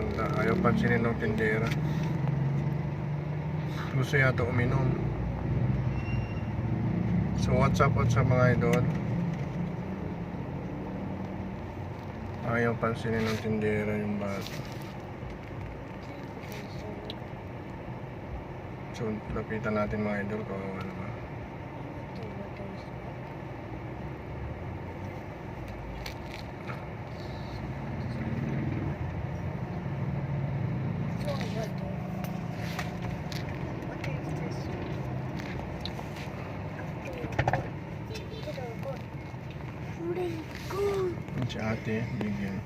matanda. Ayaw pansinin ng tindera. Gusto yata uminom. So what's up, what's up mga idol? Ayaw pansinin ng tindera yung bata. So lapitan natin mga idol kung ano ba. Yung Si ate, bigyan.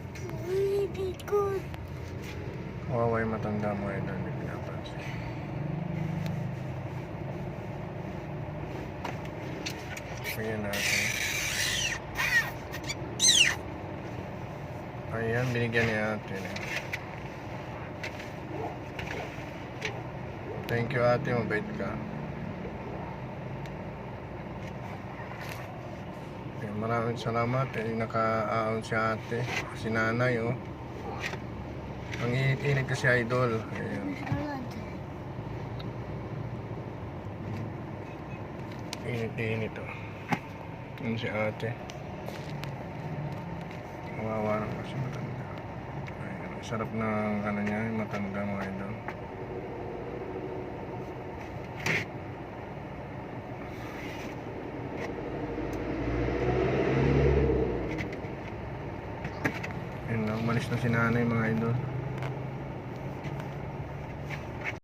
Kawawa yung matanda mo idol, hindi pinapansin. Bigyan natin. Ayan, binigyan ni ate. Thank you ate, mabait ka. Maraming salamat. Eh, naka-aon si ate. Si nanay, oh. Ang init-init kasi idol. Ayan. Init-init, oh. Yun si ate. Kawawa naman kasi matanda. Ayan, sarap ng ano niya, matanda mga idol. Yun umalis na si nanay mga idol.